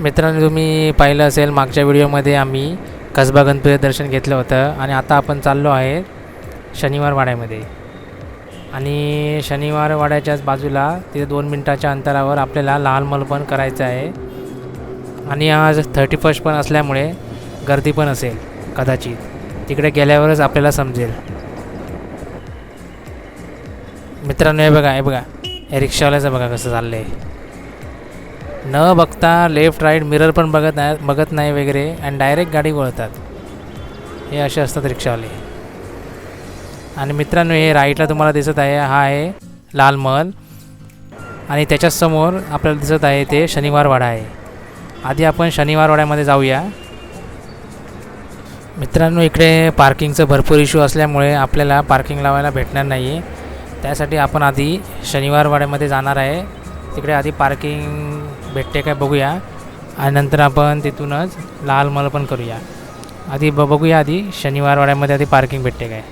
मित्रांनो तुम्ही पाहिलं असेल मागच्या व्हिडिओमध्ये आम्ही कसबा गणपतीचं दर्शन घेतलं होतं आणि आता आपण चाललो आहे शनिवार वाड्यामध्ये. आणि शनिवार वाड्याच्याच बाजूला तिथे दोन मिनटाच्या अंतरावर आपल्याला लाल मल पण करायचं आहे. आणि आज थर्टी फर्स्ट पण असल्यामुळे गर्दी पण असेल कदाचित. तिकडे गेल्यावरच आपल्याला समजेल. मित्रांनो हे बघा हे बघा. हे रिक्षावाल्याचं बघा कसं चाललं आहे न बघता लेफ्ट राईट मिरर पण बघत नाही बघत नाही वगैरे आणि डायरेक्ट गाडी वळतात. हे असे असतात रिक्षावाले आणि मित्रांनो हे राईटला तुम्हाला दिसत आहे हा आहे लाल महल. आणि त्याच्यासमोर आपल्याला दिसत आहे ते शनिवारवाडा आहे. आधी आपण शनिवारवाड्यामध्ये जाऊया. मित्रांनो इकडे पार्किंगचं भरपूर इश्यू असल्यामुळे आपल्याला पार्किंग लावायला भेटणार नाही त्यासाठी आपण आधी शनिवार वाड्यामध्ये जाणार आहे. तिकडे आधी पार्किंग भेटते काय बघूया. आणि नंतर आपण तिथूनच लाल मल पण करूया. आधी ब बघूया आधी शनिवारवाड्यामध्ये आधी पार्किंग भेटते काय.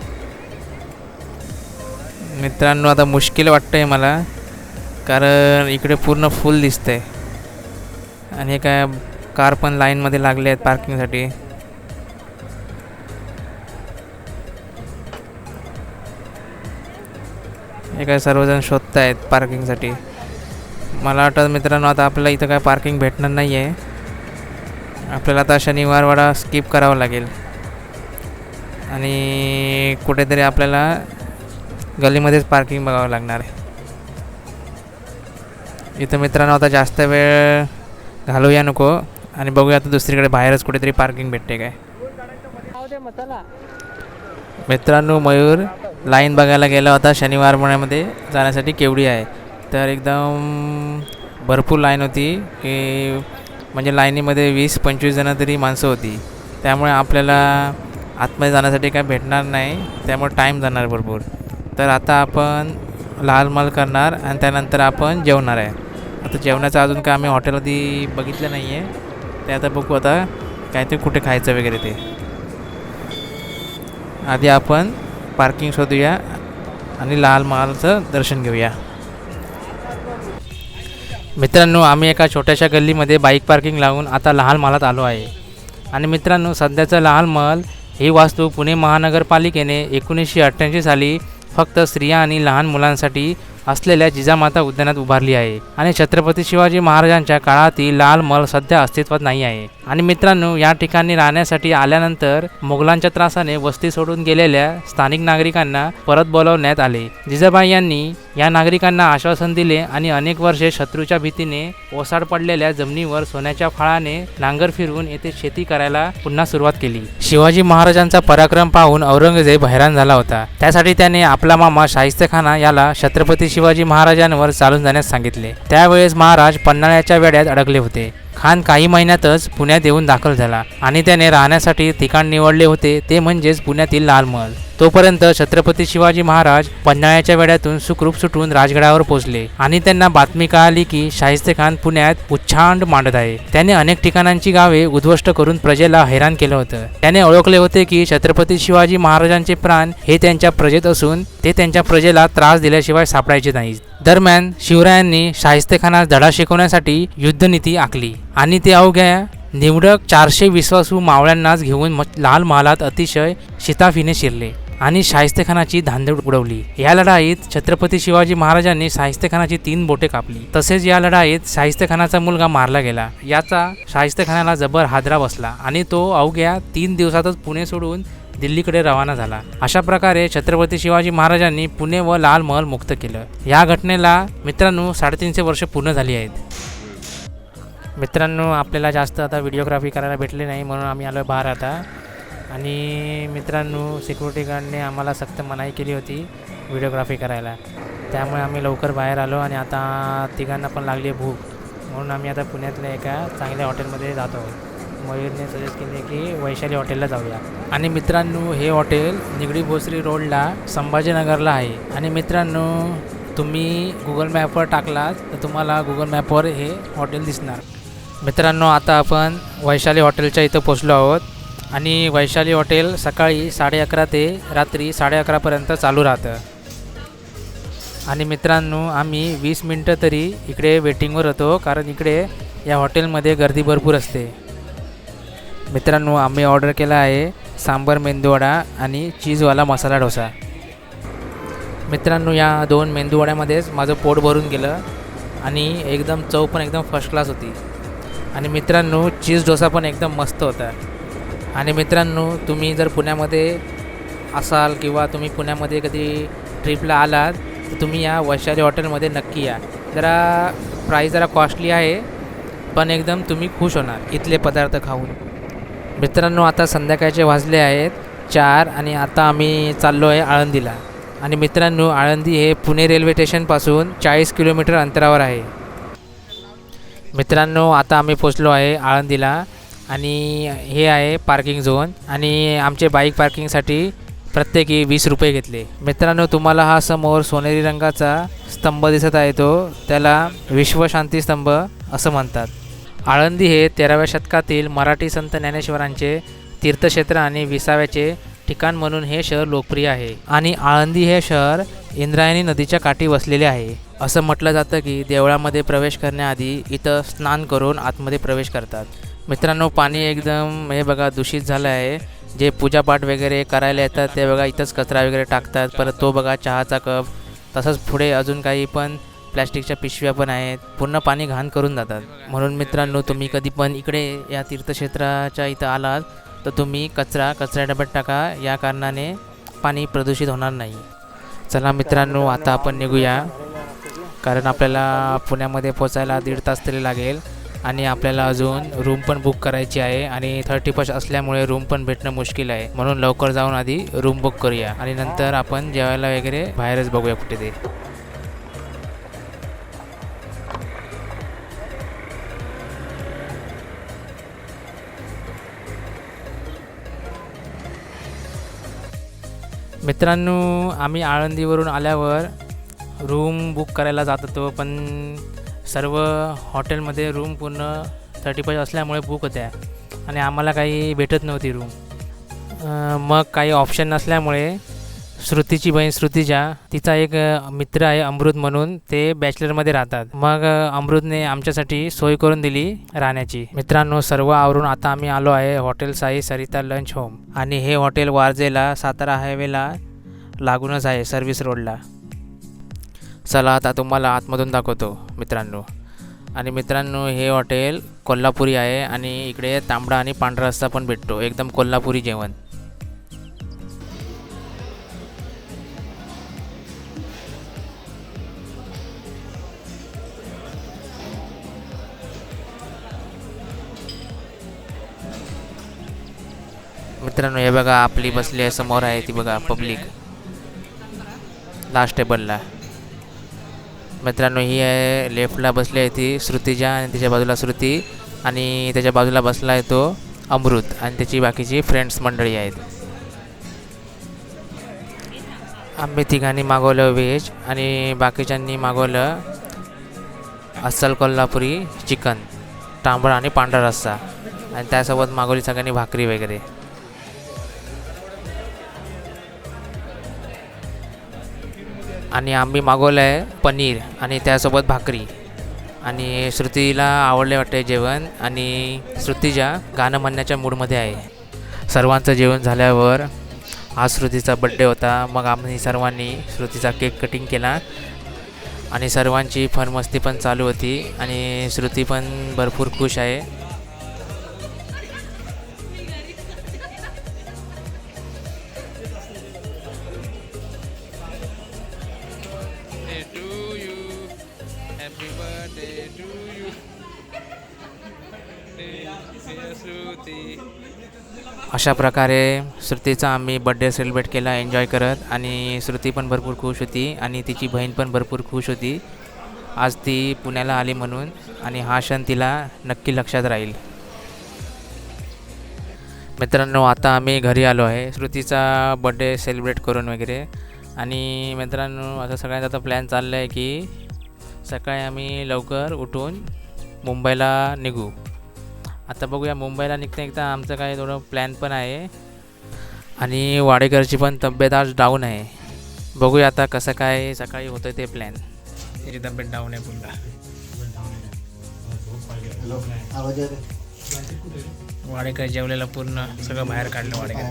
मित्रांनो आता मुश्किल वाटतं आहे मला कारण इकडे पूर्ण फुल दिसतंय. आणि हे काय कार पण लाईनमध्ये लागले आहेत पार्किंगसाठी हे काय सर्वजण शोधत आहेत पार्किंगसाठी मला वाटतं मित्रांनो आता आपल्याला इथं काय पार्किंग भेटणार नाही आहे आपल्याला आता शनिवारवाडा स्किप करावा लागेल. आणि कुठेतरी आपल्याला गलीमध्येच पार्किंग बघावं लागणार आहे. इथं मित्रांनो आता जास्त वेळ घालूया नको आणि बघूया आता दुसरीकडे बाहेरच कुठेतरी पार्किंग भेटते काय. मित्रांनो मयूर लाईन बघायला गेला होता शनिवार महिन्यामध्ये जाण्यासाठी केवढी आहे? तर एकदम भरपूर लाईन होती. की म्हणजे लाईनीमध्ये वीस पंचवीस जणं तरी माणसं होती. त्यामुळे आपल्याला आतमध्ये जाण्यासाठी काय भेटणार नाही. त्यामुळे टाईम जाणार भरपूर. तर आता आपण लाल माल करणार आणि त्यानंतर आपण जेवणार आहे. आता जेवणाचं अजून काय आम्ही हॉटेलमध्ये बघितलं नाही आहे ते आता बघू आता काय ते कुठे खायचं वगैरे ते. आधी आपण पार्किंग शोधूया आणि लाल महालचं दर्शन घेऊया. मित्रांनो आम्ही एका छोट्याशा गल्लीमध्ये बाईक पार्किंग लावून आता लहान महालात आलो आहे. आणि मित्रांनो सध्याचं लहान महल ही वास्तू पुणे महानगरपालिकेने एकोणीसशे अठ्ठ्याऐंशी साली फक्त स्त्रिया आणि लहान मुलांसाठी असलेल्या जिजामाता उद्यानात उभारली आहे. आणि छत्रपती शिवाजी महाराजांच्या काळातील लाल मल सध्या अस्तित्वात नाही आहे. आणि मित्रांनो या ठिकाणी राहण्यासाठी आल्यानंतर मुघलांच्या त्रासाने वस्ती सोडून गेलेल्या स्थानिक नागरिकांना परत बोलवण्यात आले. जिजाबाई यांनी या नागरिकांना आश्वासन दिले आणि अनेक वर्षे शत्रूच्या भीतीने ओसाड पडलेल्या जमिनीवर सोन्याच्या फळाने नांगर फिरवून येथे शेती करायला पुन्हा सुरुवात केली. शिवाजी महाराजांचा पराक्रम पाहून औरंगजेब हैराण झाला होता. त्यासाठी त्याने आपला मामा शाहिस्तेखाना याला छत्रपती शिवाजी महाराजांवर चालून जाण्यास सांगितले. त्यावेळेस महाराज पन्हाळ्याच्या वेड्यात अडकले होते. खान काही महिन्यातच पुण्यात येऊन दाखल झाला आणि त्याने राहण्यासाठी ठिकाण निवडले होते ते म्हणजेच पुण्यातील लाल महल. तोपर्यंत छत्रपती शिवाजी महाराज पन्हाळ्याच्या वेड्यातून सुखरूप सुटून राजगडावर पोहोचले आणि त्यांना बातमी कळाली की शाहिस्ते खान पुण्यात उच्छांड मांडत आहे. त्याने अनेक ठिकाणांची गावे उद्ध्वस्त करून प्रजेला हैराण केलं होतं. त्याने ओळखले होते की छत्रपती शिवाजी महाराजांचे प्राण हे त्यांच्या प्रजेत असून ते त्यांच्या प्रजेला त्रास दिल्याशिवाय सापडायचे नाहीत. दरम्यान शिवरायांनी शाहिस्तेखानास धडा शिकवण्यासाठी युद्धनीती आखली आणि ते अवघ्या निवडक चारशे विश्वासू मावळ्यांनाच घेऊन म- लाल महालात अतिशय शिताफीने शिरले आणि शाहिस्तेखानाची धांदड उडवली. या लढाईत छत्रपती शिवाजी महाराजांनी शाहिस्तेखानाची तीन बोटे कापली. तसेच या लढाईत शाहिस्तेखानाचा मुलगा मारला गेला. याचा शाहिस्तेखानाला जबर हादरा बसला आणि तो अवघ्या तीन दिवसातच पुणे सोडून दिल्लीकडे रवाना झाला. अशा प्रकारे छत्रपती शिवाजी महाराजांनी पुणे व लाल महल मुक्त केलं. या घटनेला मित्रांनो साडेतीनशे वर्ष पूर्ण झाली आहेत. मित्रांनो आपल्याला जास्त आता व्हिडिओग्राफी करायला भेटली नाही म्हणून आम्ही आलो बाहेर आता. आणि मित्रांनो सिक्युरिटी गार्डने आम्हाला सक्त मनाई केली होती व्हिडिओग्राफी करायला. त्यामुळे आम्ही लवकर बाहेर आलो आणि आता तिघांना पण लागली आहे भूक. म्हणून आम्ही आता पुण्यातल्या एका चांगल्या हॉटेलमध्ये जातो. आहोत मयूरने सजेस्ट केले की वैशाली हॉटेलला जाऊया. आणि मित्रांनो हे हॉटेल निगडी भोसरी रोडला संभाजीनगरला आहे. आणि मित्रांनो तुम्ही गुगल मॅपवर टाकलात तर तुम्हाला गुगल मॅपवर हे हॉटेल दिसणार. मित्रांनो आता आपण वैशाली हॉटेलच्या इथं पोचलो आहोत. आणि वैशाली हॉटेल सकाळी साडे अकरा ते रात्री साडे अकरापर्यंत चालू राहतं. आणि मित्रांनो आम्ही वीस मिनटं तरी इकडे वेटिंगवर होतो कारण इकडे या हॉटेलमध्ये गर्दी भरपूर असते. मित्रांनो आम्ही ऑर्डर केला आहे सांबर मेंदूवडा आणि चीजवाला मसाला डोसा. मित्रांनो या दोन मेंदूवड्यामध्येच माझं पोट भरून गेलं आणि एकदम चव पण एकदम फर्स्ट क्लास होती. आणि मित्रांनो चीज डोसा पण एकदम मस्त होता. आणि मित्रांनो तुम्ही जर पुण्यामध्ये असाल किंवा तुम्ही पुण्यामध्ये कधी ट्रिपला आलात तर तुम्ही या वैशाली हॉटेलमध्ये नक्की या. जरा प्राईस जरा कॉस्टली आहे पण एकदम तुम्ही खुश होणार इथले पदार्थ खाऊन. मित्रांनो आता संध्याकाळचे वाजले आहेत चार आणि आता आम्ही चाललो आहे आळंदीला. आणि मित्रांनो आळंदी हे पुणे रेल्वे स्टेशनपासून चाळीस किलोमीटर अंतरावर आहे. मित्रांनो आता आम्ही पोचलो आहे आळंदीला आणि हे आहे पार्किंग झोन आणि आमचे बाईक पार्किंगसाठी प्रत्येकी वीस रुपये घेतले. मित्रांनो तुम्हाला हा समोर सोनेरी रंगाचा स्तंभ दिसत आहे तो. त्याला विश्वशांती स्तंभ असं म्हणतात. आळंदी हे तेराव्या शतकातील मराठी संत ज्ञानेश्वरांचे तीर्थक्षेत्र आणि विसाव्याचे ठिकाण म्हणून हे शहर लोकप्रिय आहे. आणि आळंदी हे शहर इंद्रायणी नदीच्या काठी वसलेले आहे. असं म्हटलं जातं की देवळामध्ये प्रवेश करण्याआधी इथं स्नान करून आतमध्ये प्रवेश करतात. मित्रांनो पाणी एकदम हे बघा दूषित झालं आहे. जे पूजापाठ वगैरे करायला येतात ते बघा इथंच कचरा वगैरे टाकतात. परत तो बघा चहाचा कप. तसंच पुढे अजून काही पण प्लॅस्टिकच्या पिशव्या पण आहेत. पूर्ण पाणी घाण करून जातात. म्हणून मित्रांनो तुम्ही कधी पण इकडे या तीर्थक्षेत्राच्या इथं आलात तर तुम्ही कचरा कचरा डब्यात टाका. या कारणाने पाणी प्रदूषित होणार नाही. चला मित्रांनो आता आपण निघूया. कारण आपल्याला पुण्यामध्ये पोचायला दीड तास तरी लागेल. आणि आपल्याला अजून रूम पण बुक करायची आहे. आणि थर्टी फर्स्ट असल्यामुळे रूम पण भेटणं मुश्किल आहे. म्हणून लवकर जाऊन आधी रूम बुक करूया. आणि नंतर आपण जेवायला वगैरे बाहेरच बघूया कुठे ते. मित्रांनो आम्ही आळंदीवरून आल्यावर रूम बुक करायला जात होतो पण सर्व हॉटेलमध्ये रूम पूर्ण थर्टी फाईव्ह असल्यामुळे बुक होत्या. आणि आम्हाला काही भेटत नव्हती रूम मग काही ऑप्शन नसल्यामुळे श्रुतीची बहीण श्रुतीजा तिचा एक मित्र आहे अमृत म्हणून ते बॅचलरमध्ये राहतात. मग अमृतने आमच्यासाठी सोय करून दिली राहण्याची. मित्रांनो सर्व आवरून आता आम्ही आलो आहे hotel Sai Sarita lunch home. आणि हे हॉटेल वारजेला सातारा हायवेला लागूनच आहे सर्व्हिस रोडला. चला आता तुम्हाला आतमधून दाखवतो मित्रांनो. आणि मित्रांनो हे हॉटेल कोल्हापुरी आहे आणि इकडे तांबडा आणि पांढरा रस्ता पण भेटतो. एकदम कोल्हापुरी जेवण. मित्रांनो हे बघा आपली बसली आहे समोर आहे ती बघा पब्लिक लास्ट टेबलला मित्रांनो ही आहे लेफ्टला बसली आहे ती श्रुतीजा आणि त्याच्या बाजूला श्रुती आणि त्याच्या बाजूला बसला आहे तो अमृत आणि त्याची बाकीची फ्रेंड्स मंडळी आहेत. आम्ही तिघांनी मागवलं व्हेज आणि बाकीच्यांनी मागवलं अस्सल कोल्हापुरी चिकन तांबडा आणि पांढरा रस्सा. आणि त्यासोबत मागवली सगळ्यांनी भाकरी वगैरे. आणि आम्ही मागवलं आहे पनीर आणि त्यासोबत भाकरी. आणि श्रुतीला आवडले वाटते जेवण आणि श्रुतीच्या गाणं म्हणण्याच्या मूडमध्ये आहे. सर्वांचं जेवण झाल्यावर आज श्रुतीचा बड्डे होता. मग आम्ही सर्वांनी श्रुतीचा केक कटिंग केला. आणि सर्वांची फनमस्ती पण चालू होती. आणि श्रुती पण भरपूर खुश आहे. अशा प्रकारे श्रुतीचा आम्ही बड्डे सेलिब्रेट केला एन्जॉय करत. आणि श्रुती पण भरपूर खुश होती आणि तिची बहीण पण भरपूर खुश होती. आज ती पुण्याला आली म्हणून आणि हा क्षण तिला नक्की लक्षात राहील. मित्रांनो आता आम्ही घरी आलो आहे. श्रुतीचा बड्डे सेलिब्रेट करून वगैरे. आणि मित्रांनो आता सगळ्यांचा आता प्लॅन चालला आहे की सकाळी आम्ही लवकर उठून मुंबईला निघू. आता बघूया मुंबईला निघता निघता आमचं काय थोडं प्लॅन पण आहे. आणि वाडेकरची पण तब्येत आज डाऊन आहे. बघूया आता कसं काय सकाळी होतं ते प्लॅन त्याची तब्येत डाऊन आहे पुन्हा. वाडेकर जेवलेला पूर्ण सगळं बाहेर काढलं वाडेकर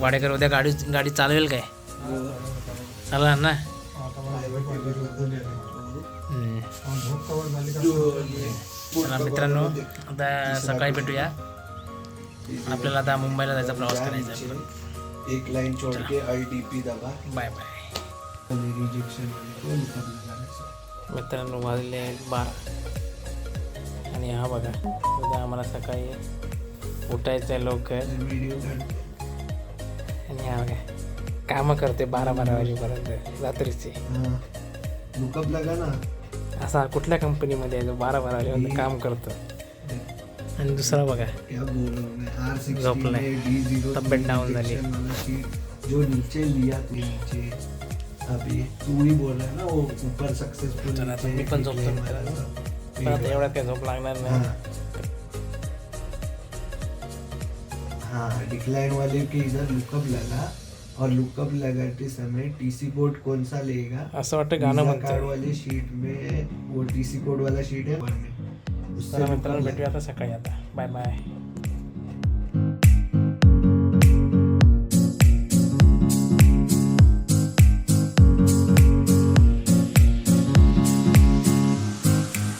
वाडेकर उद्या गाडी गाडी चालवेल काय? चालणार ना? चला मित्रांनो आता सकाळी भेटूया. आपल्याला आता मुंबईला जायचा प्रवास करायचा. एक लाइन छोड़ के आई डी पी दबा. Bye bye. मित्रांनो वाजले आहेत बारा. आणि हा बघा उद्या आम्हाला सकाळी उठायचं आहे लवकर. आणि हा बघा कामं करते बारा बारा वाजेपर्यंत रात्रीचे. लुकअप लगा ना. असा कुठल्या कंपनीमध्ये आहे जो बारा बारा वाजेपर्यंत काम करतो? आणि दुसरा बघा. हूँ जीरो तब्येत down झाली. जो नीचे लिया तू नीचे. अभी तू ही बोल रहा है ना वो ऊपर सक्सेसफुल मी पण झोपतो पण आता एवढ्यात काय झोप लागणार नाही. हाँ. डिक्लाइन वाले के इधर लुकअप लगा. और लुकअप लगाते समय टीसी कोड कौन सा लेगा? असं वाटतं गाणं कार्ड वाले शीट में वो टीसी कोड वाला शीट है उससे चला lookup मित्रांनो लगा। भेटूया आता सकाळी आता बाय बाय